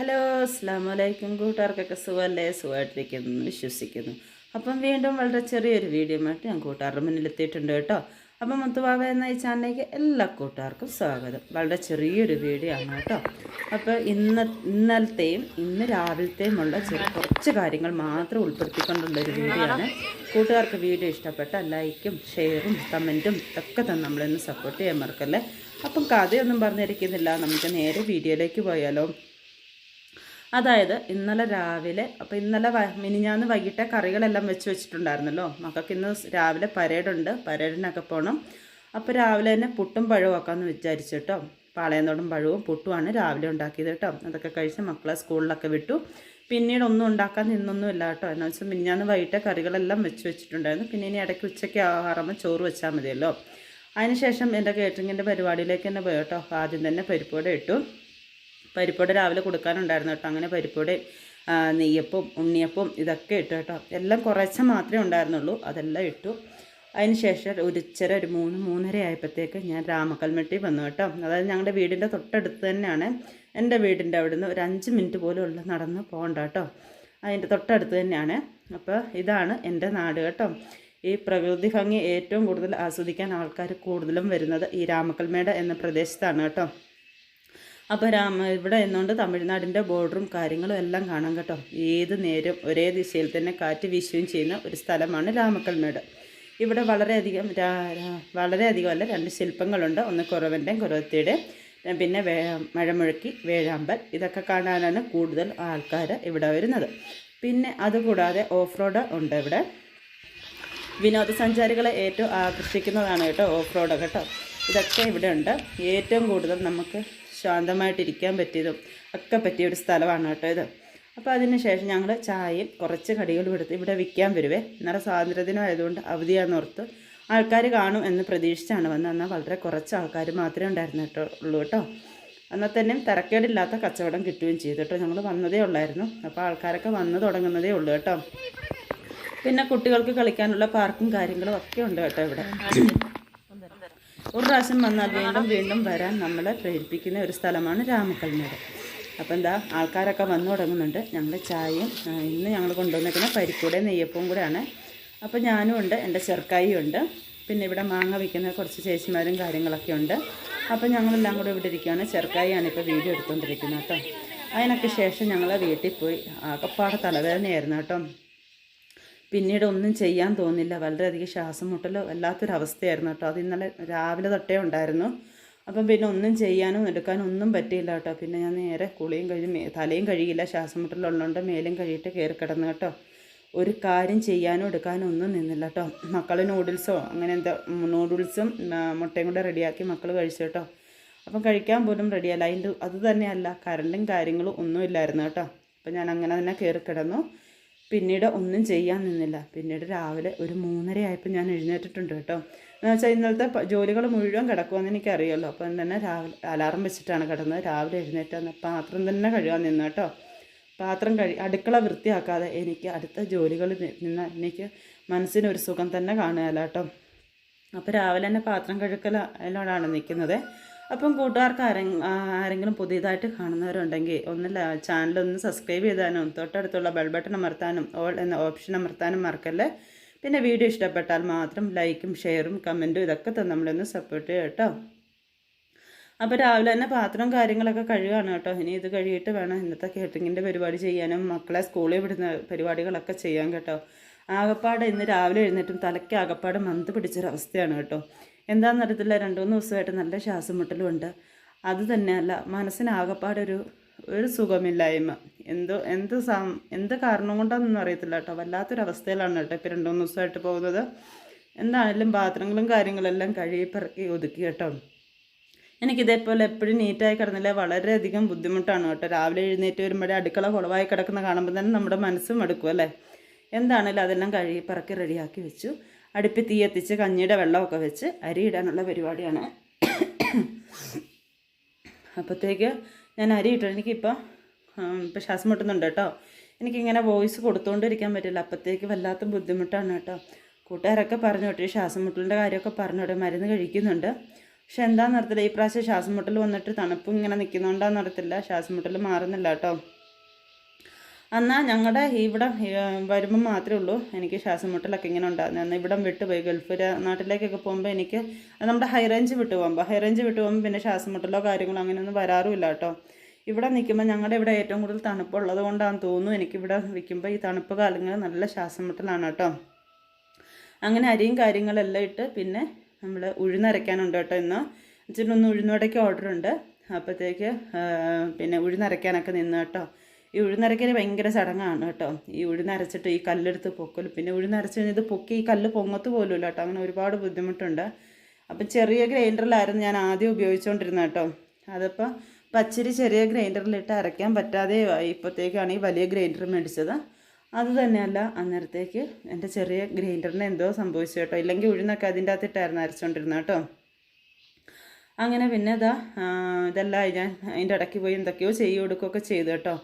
Hello അസ്സാം വലൈക്കും കൂട്ടുകാർക്കൊക്കെ സുഖമല്ലേ? സുഖമായിട്ടിരിക്കുന്നു എന്ന് വിശ്വസിക്കുന്നു. അപ്പം വീണ്ടും വളരെ ചെറിയൊരു വീഡിയോ ആയിട്ട് ഞാൻ കൂട്ടുകാരുടെ മുന്നിലെത്തിയിട്ടുണ്ട് കേട്ടോ. അപ്പം മുത്തുവാവ എന്ന ഈ ചാനലിലേക്ക് എല്ലാ കൂട്ടുകാർക്കും സ്വാഗതം. വളരെ ചെറിയൊരു വീഡിയോ ആണ് കേട്ടോ. അപ്പോൾ ഇന്ന് ഇന്നലത്തെയും ഇന്ന് രാവിലത്തെയും ചെറിയ ചെറു കുറച്ച് കാര്യങ്ങൾ മാത്രം ഉൾപ്പെടുത്തിക്കൊണ്ടുള്ള ഒരു വീഡിയോ ആണ്. കൂട്ടുകാർക്ക് വീഡിയോ ഇഷ്ടപ്പെട്ട ലൈക്കും ഷെയറും കമന്റും ഒക്കെ തന്നെ നമ്മളൊന്ന് സപ്പോർട്ട് ചെയ്യാൻ മറക്കല്ലേ? അപ്പം കഥയൊന്നും പറഞ്ഞിരിക്കുന്നില്ല. നമുക്ക് നേരെ വീഡിയോയിലേക്ക് പോയാലോ. അതായത് ഇന്നലെ രാവിലെ അപ്പോൾ ഇന്നലെ മിനിഞ്ഞാന്ന് വൈകിട്ട് കറികളെല്ലാം വെച്ച് വെച്ചിട്ടുണ്ടായിരുന്നല്ലോ. മക്കൾക്ക് ഇന്ന് രാവിലെ പരേഡുണ്ട്. പരേഡിനൊക്കെ പോകണം അപ്പോൾ രാവിലെ തന്നെ പുട്ടും പഴവും ആക്കാമെന്ന് വിചാരിച്ചു കേട്ടോ. പാളയന്തോടും പഴവും പുട്ടുമാണ് രാവിലെ ഉണ്ടാക്കിയത് കേട്ടോ. അതൊക്കെ കഴിച്ച് മക്കളെ സ്കൂളിലൊക്കെ വിട്ടു. പിന്നീട് ഒന്നും ഉണ്ടാക്കാൻ നിന്നൊന്നുമില്ല കേട്ടോ. എന്ന് വെച്ചാൽ മിനിഞ്ഞാന്ന് വൈകിട്ട് കറികളെല്ലാം വെച്ച് വെച്ചിട്ടുണ്ടായിരുന്നു. പിന്നെ ഇനി ഇടയ്ക്ക് ഉച്ചയ്ക്ക് ആഹാരമ്പോൾ ചോറ് വെച്ചാൽ മതിയല്ലോ. അതിനുശേഷം എന്റെ കേറ്ററിങ്ങിന്റെ പരിപാടിയിലേക്ക് തന്നെ പോയി കേട്ടോ. ആദ്യം തന്നെ പരിപ്പോടെ ഇട്ടു. പരിപ്പോടെ രാവിലെ കൊടുക്കാനുണ്ടായിരുന്നു കേട്ടോ. അങ്ങനെ പരിപ്പോടെ നെയ്യപ്പം ഉണ്ണിയപ്പം ഇതൊക്കെ ഇട്ടു കേട്ടോ. എല്ലാം കുറച്ച് മാത്രമേ ഉണ്ടായിരുന്നുള്ളൂ. അതെല്ലാം ഇട്ടു. അതിന് ശേഷം ഒരു മൂന്ന് മൂന്നര ആയപ്പോഴത്തേക്ക് ഞാൻ രാമക്കൽമെട്ടി വന്നു കേട്ടോ. അതായത് ഞങ്ങളുടെ വീടിന്റെ തൊട്ടടുത്ത് തന്നെയാണ്. എന്റെ വീടിന്റെ അവിടുന്ന് ഒരു അഞ്ച് മിനിറ്റ് പോലും ഉള്ള നടന്ന് പോകണ്ട കേട്ടോ. അതിന്റെ തൊട്ടടുത്ത് തന്നെയാണ്. അപ്പോൾ ഇതാണ് എന്റെ നാട് കേട്ടോ. ഈ പ്രകൃതി ഭംഗി ഏറ്റവും കൂടുതൽ ആസ്വദിക്കാൻ ആൾക്കാർ കൂടുതലും വരുന്നത് ഈ രാമക്കൽമേട് എന്ന പ്രദേശത്താണ് കേട്ടോ. അപ്പോൾ രാമ ഇവിടെ നിന്നുകൊണ്ട് തമിഴ്നാടിന്റെ ബോർഡറും കാര്യങ്ങളും എല്ലാം കാണാം കേട്ടോ. ഏത് നേരം ഒരേ ദിശയിൽ തന്നെ കാറ്റ് വീശുകയും ചെയ്യുന്ന ഒരു സ്ഥലമാണ് രാമക്കൽമേട്. ഇവിടെ വളരെയധികം വളരെയധികം അല്ല രണ്ട് ശില്പങ്ങളുണ്ട്. ഒന്ന് കുറവന്റെയും കുറവത്തിയുടെ പിന്നെ വേ മഴമുഴക്കി വേഴാമ്പൽ. ഇതൊക്കെ കാണാനാണ് കൂടുതൽ ആൾക്കാർ ഇവിടെ വരുന്നത്. പിന്നെ അതുകൂടാതെ ഓഫ് റോഡ് ഉണ്ട് ഇവിടെ. വിനോദസഞ്ചാരികളെ ഏറ്റവും ആകർഷിക്കുന്നതാണ് കേട്ടോ ഓഫ് റോഡ് കേട്ടോ. ഇതൊക്കെ ഇവിടെ ഉണ്ട് ഏറ്റവും കൂടുതൽ നമുക്ക് ശാന്തമായിട്ടിരിക്കാൻ പറ്റിയതും ഒക്കെ പറ്റിയ ഒരു സ്ഥലമാണ് കേട്ടോ ഇത്. അപ്പോൾ അതിന് ശേഷം ഞങ്ങൾ ചായയും കുറച്ച് കടികളും എടുത്ത് ഇവിടെ വിൽക്കാൻ വരുവേ. ഇന്നലെ സ്വാതന്ത്ര്യദിനം ആയതുകൊണ്ട് അവധിയാണെന്ന് ഓർത്ത് ആൾക്കാർ കാണും എന്ന് പ്രതീക്ഷിച്ചാണ് വന്നത്. എന്നാൽ വളരെ കുറച്ച് ആൾക്കാർ മാത്രമേ ഉണ്ടായിരുന്നു ഉള്ളൂ കേട്ടോ. എന്നാൽ തന്നെ തിരക്കേടില്ലാത്ത കച്ചവടം കിട്ടുകയും ചെയ്തു കേട്ടോ ഞങ്ങൾ വന്നതേ ഉള്ളായിരുന്നു. അപ്പോൾ ആൾക്കാരൊക്കെ വന്ന് തുടങ്ങുന്നതേ ഉള്ളൂ കേട്ടോ. പിന്നെ കുട്ടികൾക്ക് കളിക്കാനുള്ള പാർക്കും കാര്യങ്ങളും ഒക്കെ ഉണ്ട് കേട്ടോ ഇവിടെ. ഒരു പ്രാവശ്യം വന്നാൽ വീണ്ടും വീണ്ടും വരാൻ നമ്മളെ പ്രേരിപ്പിക്കുന്ന ഒരു സ്ഥലമാണ് രാമക്കൽമേട്. അപ്പോൾ എന്താ ആൾക്കാരൊക്കെ വന്നു തുടങ്ങുന്നുണ്ട്. ഞങ്ങൾ ചായയും ഇന്ന് ഞങ്ങൾ കൊണ്ടുവന്നിരിക്കുന്ന പരിക്കൂടെ നെയ്യപ്പവും കൂടെയാണ്. അപ്പോൾ ഞാനും ഉണ്ട് എന്റെ ചെറുക്കായും ഉണ്ട്. പിന്നെ ഇവിടെ മാങ്ങ വിൽക്കുന്ന കുറച്ച് ചേച്ചിമാരും കാര്യങ്ങളൊക്കെ ഉണ്ട്. അപ്പോൾ ഞങ്ങളെല്ലാം കൂടെ ഇവിടെ ഇരിക്കുകയാണ് ചെറുക്കായിയാണ് ഇപ്പോൾ വീഡിയോ എടുത്തുകൊണ്ടിരിക്കുന്നത് കേട്ടോ. അതിനൊക്കെ ശേഷം ഞങ്ങൾ വീട്ടിൽ പോയി ആകപ്പാടെ തലവേദനയായിരുന്നു കേട്ടോ. പിന്നീട് ഒന്നും ചെയ്യാൻ തോന്നില്ല. വളരെയധികം ശ്വാസം മുട്ടലോ വല്ലാത്തൊരവസ്ഥയായിരുന്നു കേട്ടോ. അത് ഇന്നലെ രാവിലെ തൊട്ടേ ഉണ്ടായിരുന്നു. അപ്പം പിന്നെ ഒന്നും ചെയ്യാനും എടുക്കാനും ഒന്നും പറ്റിയില്ല കേട്ടോ. പിന്നെ ഞാൻ നേരെ കുളിയും കഴിഞ്ഞ് തലയും കഴുകിയില്ല. ശ്വാസം മുട്ടലുള്ളതുകൊണ്ട് മേലും കഴുകിയിട്ട് കയറി കിടന്നു കേട്ടോ. ഒരു കാര്യം ചെയ്യാനും എടുക്കാനും ഒന്നും നിന്നില്ല കേട്ടോ. മക്കൾ നൂഡിൽസോ അങ്ങനെ എന്താ നൂഡിൽസും മുട്ടയും കൂടെ റെഡിയാക്കി മക്കൾ കഴിച്ചു കേട്ടോ. അപ്പം കഴിക്കാൻ പോലും റെഡിയല്ല. അതിന്റെ അത് തന്നെയല്ല കറണ്ടും കാര്യങ്ങളും ഒന്നും ഇല്ലായിരുന്നു കേട്ടോ. അപ്പം ഞാൻ അങ്ങനെ തന്നെ കയറി കിടന്നു. പിന്നീട് ഒന്നും ചെയ്യാൻ നിന്നില്ല. പിന്നീട് രാവിലെ ഒരു മൂന്നര ആയപ്പോൾ ഞാൻ എഴുന്നേറ്റിട്ടുണ്ട് കേട്ടോ. എന്ന് വെച്ചാൽ ഇന്നലത്തെ ജോലികൾ മുഴുവൻ കിടക്കുമെന്ന് എനിക്കറിയാമല്ലോ അപ്പം തന്നെ രാവിലെ അലാറം വെച്ചിട്ടാണ് കിടന്നത്. രാവിലെ എഴുന്നേറ്റ് പാത്രം തന്നെ കഴുകാൻ നിന്ന് കേട്ടോ. പാത്രം കഴി അടുക്കള വൃത്തിയാക്കാതെ എനിക്ക് അടുത്ത ജോലികൾ നിന്ന് എനിക്ക് മനസ്സിനൊരു സുഖം തന്നെ കാണുകയല്ല കേട്ടോ. അപ്പോൾ രാവിലെ തന്നെ പാത്രം കഴുക്കലോടാണ് നിൽക്കുന്നത്. അപ്പം കൂട്ടുകാർക്ക് ആരെ ആരെങ്കിലും പുതിയതായിട്ട് കാണുന്നവരുണ്ടെങ്കിൽ ഒന്ന് ചാനലൊന്ന് സബ്സ്ക്രൈബ് ചെയ്താനും തൊട്ടടുത്തുള്ള ബെൽ ബട്ടൺ അമർത്താനും ഓൾ എന്ന ഓപ്ഷൻ അമർത്താനും മറക്കല്ലേ? പിന്നെ വീഡിയോ ഇഷ്ടപ്പെട്ടാൽ മാത്രം ലൈക്കും ഷെയറും കമന്റും ഇതൊക്കെ തന്നെ നമ്മളൊന്ന് സപ്പോർട്ട് ചെയ്യാം കേട്ടോ. അപ്പോൾ രാവിലെ തന്നെ പാത്രം കാര്യങ്ങളൊക്കെ കഴുകാണ് കേട്ടോ. ഇനി ഇത് കഴിയിട്ട് വേണം ഇന്നത്തെ കേറ്ററിങ്ങിന്റെ പരിപാടി ചെയ്യാനും മക്കളെ സ്കൂളിൽ വിടുന്ന പരിപാടികളൊക്കെ ചെയ്യാൻ കേട്ടോ. ആകപ്പാട് ഇന്ന് രാവിലെ എഴുന്നേറ്റും തലയ്ക്ക് ആകപ്പാട് മന്ത് പിടിച്ചൊരവസ്ഥയാണ് കേട്ടോ. എന്താണെന്നറിയത്തില്ല രണ്ടു മൂന്ന് ദിവസമായിട്ട് നല്ല ശ്വാസം മുട്ടലുമുണ്ട് അത് തന്നെയല്ല മനസ്സിനാകപ്പാടൊരു ഒരു സുഖമില്ലായ്മ. എന്തോ എന്ത് സം എന്ത് കാരണം കൊണ്ടാണെന്നൊന്നും അറിയത്തില്ല കേട്ടോ. വല്ലാത്തൊരവസ്ഥയിലാണ് കേട്ടോ ഇപ്പോൾ രണ്ടു മൂന്ന് ദിവസമായിട്ട് പോകുന്നത്. എന്താണെങ്കിലും പാത്രങ്ങളും കാര്യങ്ങളെല്ലാം കഴുകി പിറക്കി ഒതുക്കി കേട്ടോ. എനിക്കിതേപോലെ എപ്പോഴും നീറ്റായി കിടന്നില്ല? വളരെയധികം ബുദ്ധിമുട്ടാണ് കേട്ടോ. രാവിലെ എഴുന്നേറ്റ് വരുമ്പോഴേ അടുക്കള കുളവായി കിടക്കുന്ന കാണുമ്പോൾ തന്നെ നമ്മുടെ മനസ്സും എടുക്കും അല്ലേ? എന്താണേലും അതെല്ലാം കഴുകി പിറക്കി റെഡിയാക്കി വെച്ചു. അടുപ്പിൽ തീ എത്തിച്ച് കഞ്ഞിയുടെ വെള്ളമൊക്കെ വെച്ച് അരി ഇടാനുള്ള പരിപാടിയാണ്. അപ്പോഴത്തേക്ക് ഞാൻ അരി ഇട്ടു. എനിക്കിപ്പോൾ ഇപ്പോൾ ശ്വാസം മുട്ടുന്നുണ്ട് കേട്ടോ. എനിക്കിങ്ങനെ വോയിസ് കൊടുത്തുകൊണ്ടിരിക്കാൻ പറ്റില്ല. അപ്പോഴത്തേക്ക് വല്ലാത്ത ബുദ്ധിമുട്ടാണ് കേട്ടോ. കൂട്ടുകാരൊക്കെ പറഞ്ഞു കേട്ടോ ഈ ശ്വാസം മുട്ടലിന്റെ കാര്യമൊക്കെ പറഞ്ഞു കേട്ടോ. മരുന്ന് കഴിക്കുന്നുണ്ട്. പക്ഷെ എന്താണെന്ന് അറിയത്തില്ല. ഈ പ്രാവശ്യം ശ്വാസം മുട്ടൽ വന്നിട്ട് തണുപ്പ് ഇങ്ങനെ നിൽക്കുന്നതുകൊണ്ടാന്ന് അറിയത്തില്ല. ശ്വാസം മുട്ടൽ മാറുന്നില്ല കേട്ടോ. എന്നാൽ ഞങ്ങളുടെ ഇവിടെ വരുമ്പം മാത്രമേ ഉള്ളൂ. എനിക്ക് ശ്വാസം മുട്ടലൊക്കെ ഇങ്ങനെ ഉണ്ടാകുന്നത് എന്നാൽ ഇവിടം വിട്ടുപോയി ഗൾഫ് നാട്ടിലേക്കൊക്കെ പോകുമ്പോൾ എനിക്ക് നമ്മുടെ ഹൈ റേഞ്ച് വിട്ടു പോകുമ്പോൾ ഹൈ റേഞ്ച് വിട്ടു പോകുമ്പോൾ പിന്നെ ശ്വാസം മുട്ടലോ കാര്യങ്ങളോ അങ്ങനെയൊന്നും വരാറുമില്ല കേട്ടോ. ഇവിടെ നിൽക്കുമ്പോൾ ഞങ്ങളുടെ ഇവിടെ ഏറ്റവും കൂടുതൽ തണുപ്പുള്ളത് കൊണ്ടാണെന്ന് തോന്നുന്നു. എനിക്കിവിടെ നിൽക്കുമ്പോൾ ഈ തണുപ്പ് കാലങ്ങളിൽ നല്ല ശ്വാസം മുട്ടലാണ് കേട്ടോ. അങ്ങനെ അരിയും കാര്യങ്ങളെല്ലാം ഇട്ട് പിന്നെ നമ്മൾ ഉഴുന്നരയ്ക്കാനുണ്ട് കേട്ടോ ഇന്ന്. വെച്ചിട്ട് ഒന്ന് ഉഴുന്നുവടയ്ക്ക് ഓർഡർ ഉണ്ട്. അപ്പോഴത്തേക്ക് പിന്നെ ഉഴുന്നരയ്ക്കാനൊക്കെ നിന്ന് കേട്ടോ. ഈ ഉഴുന്നരയ്ക്കൽ ഭയങ്കര ചടങ്ങാണ് കേട്ടോ. ഈ ഉഴുന്നരച്ചിട്ട് ഈ കല്ലെടുത്ത് പൊക്കലും. പിന്നെ ഉഴുന്നരച്ച് കഴിഞ്ഞാൽ ഇത് പൊക്കി ഈ കല്ല് പൊങ്ങത്ത് പോലും ഇല്ല കേട്ടോ. അങ്ങനെ ഒരുപാട് ബുദ്ധിമുട്ടുണ്ട്. അപ്പം ചെറിയ ഗ്രൈൻഡറിലായിരുന്നു ഞാൻ ആദ്യം ഉപയോഗിച്ചുകൊണ്ടിരുന്നത് കേട്ടോ. അതിപ്പോൾ പച്ചരി ചെറിയ ഗ്രൈൻഡറിലിട്ട് അരയ്ക്കാൻ പറ്റാതെ. ഇപ്പോഴത്തേക്കാണ് ഈ വലിയ ഗ്രൈൻഡർ മേടിച്ചത്. അത് തന്നെയല്ല അന്നേരത്തേക്ക് എന്റെ ചെറിയ ഗ്രൈൻഡറിന് എന്തോ സംഭവിച്ചു കേട്ടോ. ഇല്ലെങ്കിൽ ഉഴുന്നൊക്കെ അതിന്റെ അകത്തിട്ടായിരുന്നു അരച്ചുകൊണ്ടിരുന്നത് കേട്ടോ. അങ്ങനെ പിന്നെ ഇതാ ഇതെല്ലാം ഞാൻ അതിന്റെ ഇടയ്ക്ക് പോയി എന്തൊക്കെയോ ചെയ്യും കൊടുക്കുകയൊക്കെ ചെയ്തു കേട്ടോ.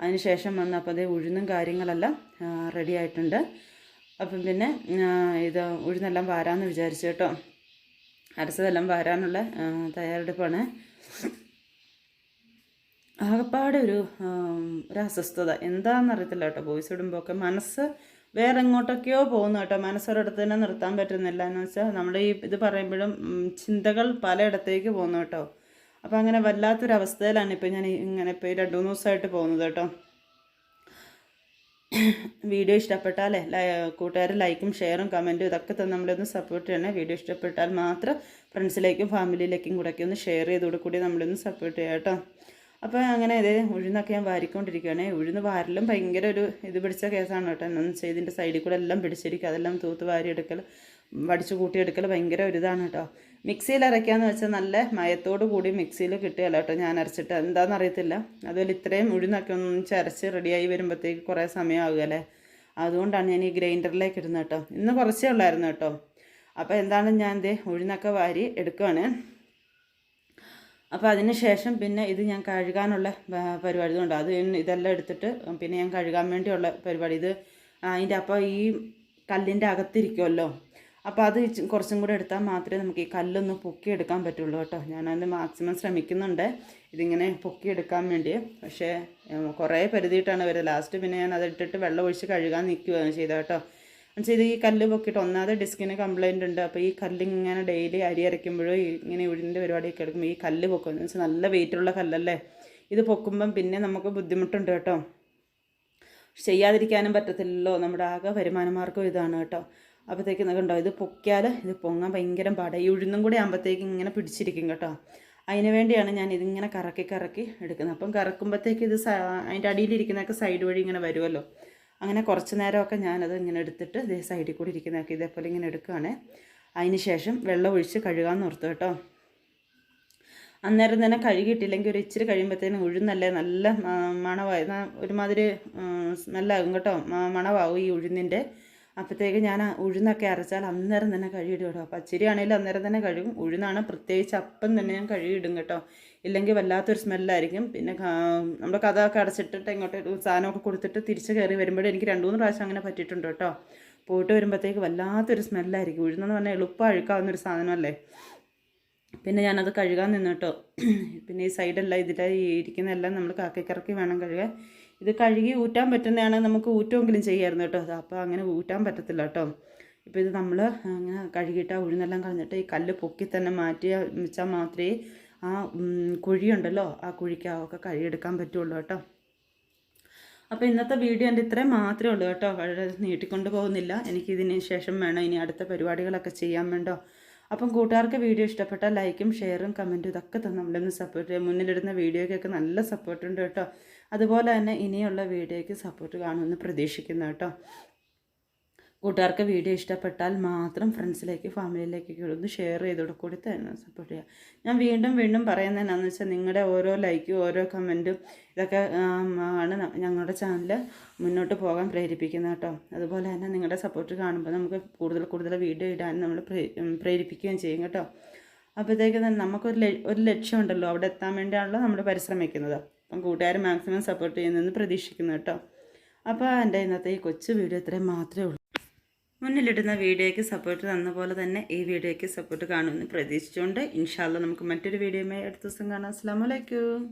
അതിന് വന്ന് അപ്പോൾ അതേ ഉഴുന്നും കാര്യങ്ങളെല്ലാം റെഡി ആയിട്ടുണ്ട്. അപ്പം പിന്നെ ഇത് ഉഴുന്നെല്ലാം വാരാമെന്ന് വിചാരിച്ചു കേട്ടോ. അരച്ചതെല്ലാം വാരാനുള്ള തയ്യാറെടുപ്പാണ്. ആകപ്പാടെ ഒരു ഒരു അസ്വസ്ഥത. എന്താണെന്ന് അറിയത്തില്ല കേട്ടോ വോയിസ് ഇടുമ്പോഴൊക്കെ മനസ്സ് വേറെ എങ്ങോട്ടൊക്കെയോ പോകുന്നു കേട്ടോ. മനസ്സൊരിടത്ത് തന്നെ നിർത്താൻ പറ്റുന്നില്ല. എന്ന് വെച്ചാൽ നമ്മുടെ ഈ ഇത് പറയുമ്പോഴും ചിന്തകൾ പലയിടത്തേക്ക് പോകുന്നു കേട്ടോ. അപ്പോൾ അങ്ങനെ വല്ലാത്തൊരവസ്ഥയിലാണ് ഇപ്പോൾ ഞാൻ ഇങ്ങനെ ഇപ്പോൾ രണ്ട് മൂന്ന് ദിവസമായിട്ട് പോകുന്നത് കേട്ടോ. വീഡിയോ ഇഷ്ടപ്പെട്ടാലേ കൂട്ടുകാർ ലൈക്കും ഷെയറും കമന്റും ഇതൊക്കെ തന്നെ നമ്മളൊന്ന് സപ്പോർട്ട് ചെയ്യണേ. വീഡിയോ ഇഷ്ടപ്പെട്ടാൽ മാത്രം ഫ്രണ്ട്സിലേക്കും ഫാമിലിയിലേക്കും കൂടെ ഒന്ന് ഷെയർ ചെയ്തോട് കൂടി നമ്മളൊന്ന് സപ്പോർട്ട് ചെയ്യാം കേട്ടോ. അപ്പോൾ അങ്ങനെ ഇത് ഉഴുന്നൊക്കെ ഞാൻ വാരിക്കൊണ്ടിരിക്കുകയാണ് ഉഴുന്ന് വാരലും ഭയങ്കര ഒരു ഇത് പിടിച്ച കേസാണ് കേട്ടോ. എന്നൊന്നും വെച്ചാൽ ഇതിന്റെ സൈഡിൽ കൂടെ എല്ലാം പിടിച്ചിരിക്കുക അതെല്ലാം തൂത്ത് വാരിയെടുക്കൽ വടിച്ച് കൂട്ടിയെടുക്കൽ ഭയങ്കര ഒരിതാണ് കേട്ടോ. മിക്സിയിൽ അരയ്ക്കാന്ന് വെച്ചാൽ നല്ല മയത്തോടു കൂടി മിക്സിയിൽ കിട്ടുകയല്ല കേട്ടോ ഞാൻ അരച്ചിട്ട്. എന്താണെന്ന് അറിയത്തില്ല അതുപോലെ ഇത്രയും ഉഴുന്നൊക്കെ ഒന്ന് ചരച്ച് റെഡിയായി വരുമ്പോഴത്തേക്ക് കുറേ സമയമാകുമല്ലേ അതുകൊണ്ടാണ് ഞാൻ ഈ ഗ്രൈൻഡറിലേക്ക് ഇടുന്നത് കേട്ടോ. ഇന്ന് കുറച്ചേ ഉള്ളായിരുന്നു കേട്ടോ. അപ്പോൾ എന്താണ് ഞാൻ ദേ ഉഴുന്നൊക്കെ വാരി എടുക്കുകയാണ് അപ്പോൾ അതിന് ശേഷം പിന്നെ ഇത് ഞാൻ കഴുകാനുള്ള പരിപാടി ഉണ്ട് അത് ഇതെല്ലാം എടുത്തിട്ട് പിന്നെ ഞാൻ കഴുകാൻ വേണ്ടിയുള്ള പരിപാടി. ഇത് അതിന്റെ അപ്പോൾ ഈ കല്ലിന്റെ അകത്തിരിക്കുമല്ലോ? അപ്പോൾ അത് കുറച്ചും കൂടെ എടുത്താൽ മാത്രമേ നമുക്ക് ഈ കല്ലൊന്ന് പൊക്കിയെടുക്കാൻ പറ്റുള്ളൂ കേട്ടോ. ഞാനത് മാക്സിമം ശ്രമിക്കുന്നുണ്ട്. ഇതിങ്ങനെ പൊക്കിയെടുക്കാൻ വേണ്ടി. പക്ഷേ കുറേ പരുതിയിട്ടാണ് വരുന്നത് ലാസ്റ്റ് പിന്നെ ഞാൻ അത് ഇട്ടിട്ട് വെള്ളം ഒഴിച്ച് കഴുകാൻ നിൽക്കുകയാണ് ചെയ്തത് കേട്ടോ. എന്നുവെച്ചാൽ ഈ കല്ല് പൊക്കിയിട്ട് ഒന്നാമത് ഡിസ്കിന് കംപ്ലയിന്റ് ഉണ്ട്. അപ്പോൾ ഈ കല്ല് ഇങ്ങനെ ഡെയിലി അരി അരയ്ക്കുമ്പോഴും ഇങ്ങനെ ഉഴിന്റെ പരിപാടിയൊക്കെ എടുക്കുമ്പോൾ ഈ കല്ല് പൊക്കും. വെച്ചാൽ നല്ല വെയിറ്റുള്ള കല്ലല്ലേ? ഇത് പൊക്കുമ്പം പിന്നെ നമുക്ക് ബുദ്ധിമുട്ടുണ്ട് കേട്ടോ. ചെയ്യാതിരിക്കാനും പറ്റത്തില്ലല്ലോ. നമ്മുടെ ആകെ വരുമാനമാർഗം ഇതാണ് കേട്ടോ. അപ്പോഴത്തേക്ക് കണ്ടോ ഇത് പൊക്കിയാൽ ഇത് പൊങ്ങാൻ ഭയങ്കര പാടാണ് ഈ ഉഴുന്നും കൂടി ആകുമ്പോഴത്തേക്ക് ഇങ്ങനെ പിടിച്ചിരിക്കും കേട്ടോ. അതിന് വേണ്ടിയാണ് ഞാൻ ഇതിങ്ങനെ കറക്കി കറക്കി എടുക്കുന്നത്. അപ്പം കറക്കുമ്പോഴത്തേക്ക് ഇത് അതിന്റെ അടിയിലിരിക്കുന്നതൊക്കെ സൈഡ് വഴി ഇങ്ങനെ വരുമല്ലോ അങ്ങനെ കുറച്ച് നേരമൊക്കെ ഞാനത് ഇങ്ങനെ എടുത്തിട്ട് ഇതേ സൈഡിൽ കൂടി ഇരിക്കുന്നതൊക്കെ ഇതേപോലെ ഇങ്ങനെ എടുക്കുകയാണ് അതിന് ശേഷം വെള്ളം ഒഴിച്ച് കഴുകാൻ ഓർത്തു കേട്ടോ. അന്നേരം തന്നെ കഴുകിയിട്ടില്ലെങ്കിൽ ഒരു ഇച്ചിരി കഴിയുമ്പോഴത്തേനും ഉഴുന്നല്ലേ നല്ല മണമായി ഒരുമാതിരി സ്മെല്ലാകും കേട്ടോ. മണമാവും ഈ ഉഴുന്നിന്റെ അപ്പോഴത്തേക്ക് ഞാൻ ഉഴുന്നൊക്കെ അരച്ചാൽ അന്നേരം തന്നെ കഴുകിയിടും കേട്ടോ. പച്ചരി ആണെങ്കിലും അന്നേരം തന്നെ കഴുകും. ഉഴുന്നാണ് പ്രത്യേകിച്ച് അപ്പം തന്നെ ഞാൻ കഴുകിയിടും കേട്ടോ. ഇല്ലെങ്കിൽ വല്ലാത്തൊരു സ്മെല്ലായിരിക്കും. പിന്നെ നമ്മൾ കഥ അടച്ചിട്ടിട്ട് ഇങ്ങോട്ട് സാധനമൊക്കെ കൊടുത്തിട്ട് തിരിച്ച് കയറി വരുമ്പോഴേ എനിക്ക് രണ്ട് മൂന്ന് പ്രാവശ്യം അങ്ങനെ പറ്റിയിട്ടുണ്ട് കേട്ടോ. പോയിട്ട് വരുമ്പോഴത്തേക്ക് വല്ലാത്തൊരു സ്മെല്ലായിരിക്കും. ഉഴുന്നെന്ന് പറഞ്ഞാൽ എളുപ്പം അഴുക്കാവുന്നൊരു സാധനമല്ലേ? പിന്നെ ഞാനത് കഴുകാൻ നിന്നു കേട്ടോ പിന്നെ ഈ സൈഡെല്ലാം ഇതിലായി ഇരിക്കുന്നതെല്ലാം നമ്മൾ കാക്കിക്കറക്കി വേണം കഴുകാൻ. ഇത് കഴുകി ഊറ്റാൻ പറ്റുന്നതാണ് നമുക്ക് ഊറ്റുമെങ്കിലും ചെയ്യായിരുന്നു കേട്ടോ. അപ്പോൾ അങ്ങനെ ഊറ്റാൻ പറ്റത്തില്ല കേട്ടോ. ഇപ്പോൾ ഇത് നമ്മൾ അങ്ങനെ കഴുകിയിട്ട് ആ ഉഴുന്നെല്ലാം കളഞ്ഞിട്ട് ഈ കല്ല് പൊക്കി തന്നെ മാറ്റി വെച്ചാൽ മാത്രമേ ആ കുഴിയുണ്ടല്ലോ. ആ കുഴിക്കാവൊക്കെ കഴുകിയെടുക്കാൻ പറ്റുള്ളൂ കേട്ടോ. അപ്പോൾ ഇന്നത്തെ വീഡിയോ എന്റെ ഇത്രയും മാത്രമേ ഉള്ളൂ കേട്ടോ. വളരെ നീട്ടിക്കൊണ്ട് പോകുന്നില്ല. എനിക്കിതിന് ശേഷം വേണം ഇനി അടുത്ത പരിപാടികളൊക്കെ ചെയ്യാൻ വേണ്ടോ? അപ്പം കൂട്ടുകാർക്ക് വീഡിയോ ഇഷ്ടപ്പെട്ടാൽ ലൈക്കും ഷെയറും കമന്റും ഇതൊക്കെ തന്നെ നമ്മളൊന്ന് സപ്പോർട്ട് ചെയ്യാം. മുന്നിലിടുന്ന വീഡിയോയ്ക്കൊക്കെ നല്ല സപ്പോർട്ടുണ്ട് കേട്ടോ. അതുപോലെ തന്നെ ഇനിയുള്ള വീഡിയോയ്ക്ക് സപ്പോർട്ട് കാണുമെന്ന് പ്രതീക്ഷിക്കുന്നു കേട്ടോ. കൂട്ടുകാർക്ക് വീഡിയോ ഇഷ്ടപ്പെട്ടാൽ മാത്രം ഫ്രണ്ട്സിലേക്ക് ഫാമിലിയിലേക്കൊക്കെ ഒന്ന് ഷെയർ ചെയ്തോട് കൂടി തന്നെ സപ്പോർട്ട് ചെയ്യുക ഞാൻ വീണ്ടും വീണ്ടും പറയുന്നത് എന്നാന്ന് വെച്ചാൽ നിങ്ങളുടെ ഓരോ ലൈക്കും ഓരോ കമന്റും ഇതൊക്കെ ആണ് ഞങ്ങളുടെ ചാനൽ മുന്നോട്ട് പോകാൻ പ്രേരിപ്പിക്കുന്നത് കേട്ടോ. അതുപോലെ തന്നെ നിങ്ങളുടെ സപ്പോർട്ട് കാണുമ്പോൾ നമുക്ക് കൂടുതൽ കൂടുതൽ വീഡിയോ ഇടാൻ നമ്മൾ പ്രേരിപ്പിക്കുകയും ചെയ്യും കേട്ടോ. അപ്പോഴത്തേക്ക് തന്നെ നമുക്കൊരു ഒരു ലക്ഷ്യമുണ്ടല്ലോ അവിടെ എത്താൻ വേണ്ടിയാണല്ലോ നമ്മൾ പരിശ്രമിക്കുന്നത്. അപ്പം കൂട്ടുകാർ മാക്സിമം സപ്പോർട്ട് ചെയ്യുന്നതെന്ന് പ്രതീക്ഷിക്കുന്നു കേട്ടോ. അപ്പോൾ എന്റെ ഇന്നത്തെ ഈ കൊച്ചു വീഡിയോ ഇത്രയും മാത്രമേ ഉള്ളൂ. മുന്നിലിടുന്ന വീഡിയോയ്ക്ക് സപ്പോർട്ട് തന്ന പോലെ തന്നെ ഈ വീഡിയോയ്ക്ക് സപ്പോർട്ട് കാണുമെന്ന് പ്രതീക്ഷിച്ചുകൊണ്ട് ഇൻഷാല്ല നമുക്ക് മറ്റൊരു വീഡിയോയുമായി അടുത്ത ദിവസം കാണാം. അസ്സാം വലൈക്കും